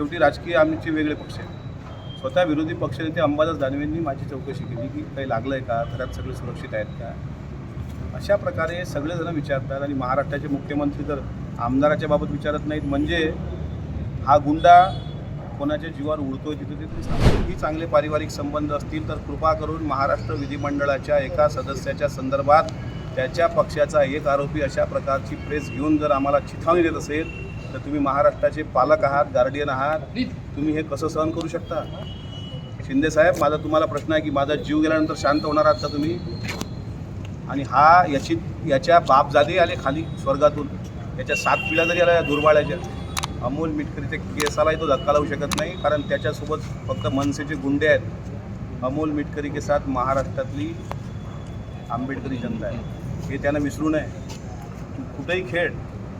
शेवटी राजकीय आमचे वेगळे पक्ष आहेत. स्वतः विरोधी पक्षनेते अंबादास दानवेंनी माझी चौकशी केली की काही लागलं आहे का? घरात सगळे सुरक्षित आहेत का? अशा प्रकारे सगळेजण विचारतात आणि महाराष्ट्राचे मुख्यमंत्री तर आमदाराच्या बाबत विचारत नाहीत. म्हणजे हा गुंडा कोणाच्या जीवावर उडतोय तिथे ते ही चांगले पारिवारिक संबंध असतील तर कृपा करून महाराष्ट्र विधिमंडळाच्या एका सदस्याच्या संदर्भात त्याच्या पक्षाचा एक आरोपी अशा प्रकारची प्रेस घेऊन जर आम्हाला चिथावणी देत असेल तर तुम्ही महाराष्ट्राचे पालक आहात गार्डियन आहात. तुम्ही हे कसं सहन करू शकता? शिंदे साहेब माझा तुम्हाला प्रश्न आहे की माझा जीव गेल्यानंतर शांत होणार आहात का तुम्ही? आणि हा याची याच्या बापजादे आले खाली स्वर्गातून. याच्या सात पिढ्या जरी आल्या दुर्बाळ्याच्या. अमोल मिटकरीच्या केसालाही तो धक्का लावू शकत नाही. कारण त्याच्यासोबत फक्त मनसेचे गुंडे आहेत. अमोल मिटकरी के साथ महाराष्ट्रातली आंबेडकरी जनता आहे. हे त्यांना विसरू नये. कुठेही खेळ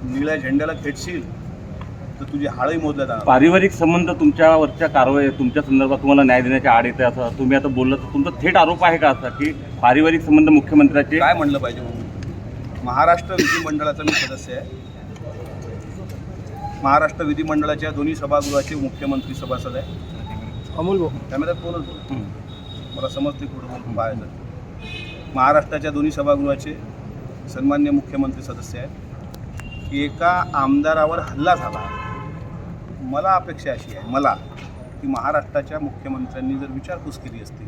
निळ्या झेंड्याला खेळशील तर तुझी हाळही मोजल्या जाणार. पारिवारिक संबंध तुमच्यावरच्या कारवाई तुमच्या संदर्भात तुम्हाला न्याय देण्याच्या आड येते असं तुम्ही आता बोललं तर तुमचा थेट आरोप आहे का असा की पारिवारिक संबंध मुख्यमंत्र्याचे? काय म्हणलं पाहिजे महाराष्ट्र विधिमंडळाचा मी सदस्य आहे. महाराष्ट्र विधिमंडळाच्या दोन्ही सभागृहाचे मुख्यमंत्री सभासद आहे. अमोल भाऊ. त्यामध्ये कोणच बोलतो हं. मला समजते कुठं बोलतो बाहेर महाराष्ट्राच्या दोन्ही सभागृहाचे सन्मान्य मुख्यमंत्री सदस्य आहेत. की एका आमदारावर हल्ला झाला. मला अपेक्षा अशी आहे मला की महाराष्ट्राच्या मुख्यमंत्र्यांनी जर विचारपूस केली असती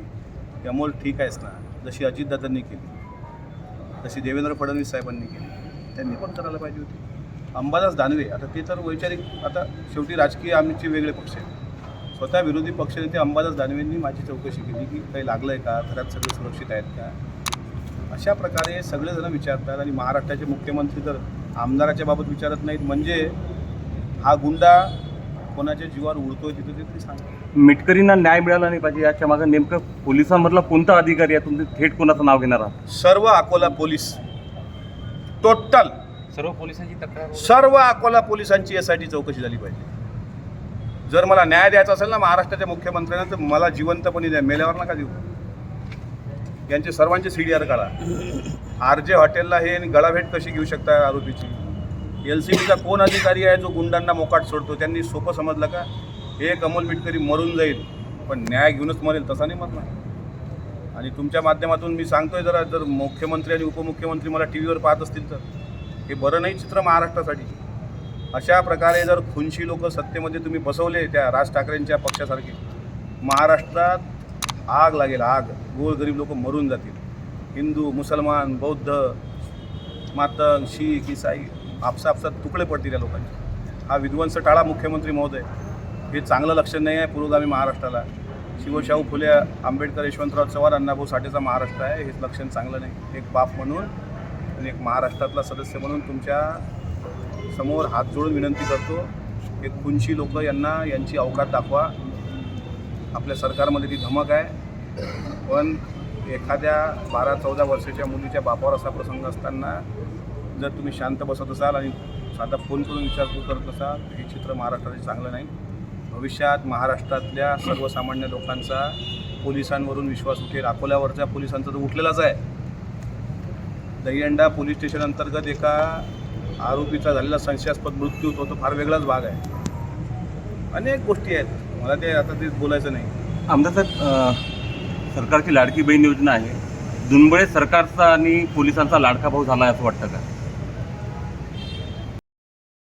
की अमोल ठीक आहेस ना जशी अजितदादांनी केली तशी देवेंद्र फडणवीस साहेबांनी केली त्यांनी पण करायला पाहिजे होती. अंबादास दानवे आता ते तर वैचारिक आता शेवटी राजकीय आमचे वेगळे पक्ष आहेत. स्वतः विरोधी पक्षनेते अंबादास दानवेंनी माझी चौकशी केली की काही लागलं आहे का घरात सगळे सुरक्षित आहेत का? अशा प्रकारे सगळेजण विचारतात आणि महाराष्ट्राचे मुख्यमंत्री तर आमदाराच्या बाबत विचारत नाहीत. म्हणजे हा गुंडा कोणाच्या जीवावर उडतोय तिथे ते तरी सांगतात मिटकरींना न्याय मिळाला नाही पाहिजे याच्या मागे नेमकं पोलिसांमधला कोणता अधिकारी आहे तुम्ही थेट कोणाचं नाव घेणार आहात? सर्व अकोला पोलीस. टोटल सर्व पोलिसांची तक्रार सर्व अकोला पोलिसांची यासाठी चौकशी झाली पाहिजे. जर मला न्याय द्यायचा असेल ना महाराष्ट्राच्या मुख्यमंत्र्यांना तर मला जिवंतपणे द्या मेल्यावर नका देऊ. यांचे सर्वांचे सी डी आर काढा. आर जे हॉटेलला हे गळाभेट कशी घेऊ शकता आरोपीची? एल सी बीचा कोण अधिकारी आहे जो गुंडांना मोकाट सोडतो? त्यांनी सोपं समजलं का? हे कमल मिटकरी मरून जाईल पण न्याय घेऊनच मरेल तसा नाही मरणार. आणि तुमच्या माध्यमातून मी सांगतोय जरा जर मुख्यमंत्री आणि उपमुख्यमंत्री मला टी व्हीवर पाहत असतील तर. हे बरं नाही चित्र महाराष्ट्रासाठी. अशा प्रकारे जर खुनशी लोक सत्तेमध्ये तुम्ही बसवले त्या राज ठाकरेंच्या पक्षासारखे महाराष्ट्रात आग लागेल आग. गोरगरीब लोक मरून जातील. हिंदू मुसलमान बौद्ध मातंग शीख इसाई आपसा आपसात तुकडे पडतील या लोकांचे. हा विध्वंस टाळा मुख्यमंत्री महोदय. हे चांगलं लक्ष नाही आहे पुरोगामी महाराष्ट्राला. शिवशाहू फुले आंबेडकर यशवंतराव चव्हाण अण्णाभाऊ साठेचा महाराष्ट्र आहे. हेच लक्षण चांगलं नाही. एक बाप म्हणून आणि एक महाराष्ट्रातला सदस्य म्हणून तुमच्यासमोर हात जोडून विनंती करतो एक खुनशी लोक यांना यांची अवकात दाखवा. आपल्या सरकारमध्ये ती धमक आहे. पण एखाद्या बारा चौदा वर्षाच्या मुलीच्या बापावर असा प्रसंग असताना जर तुम्ही शांत बसत असाल आणि साधा फोन करून विचारपूस करत असाल तर हे चित्र महाराष्ट्राचे चांगलं नाही. भविष्यात महाराष्ट्रातल्या सर्वसामान्य लोकांचा पोलिसांवरून विश्वास उठेल. अकोल्यावरच्या पोलिसांचा तर उठलेलाच आहे. दहीहंडा पोलीस स्टेशन अंतर्गत एका आरोपीचा झालेला संशयास्पद मृत्यू होतो तो फार वेगळाच भाग आहे. अनेक गोष्टी आहेत. मला ते आता ते बोलायचं नाही. आमदार साहेब सरकारची लाडकी बहीण योजना आहे. दुनबळे सरकारचा आणि पोलिसांचा लाडका भाऊ झाला आहे असं वाटतं का?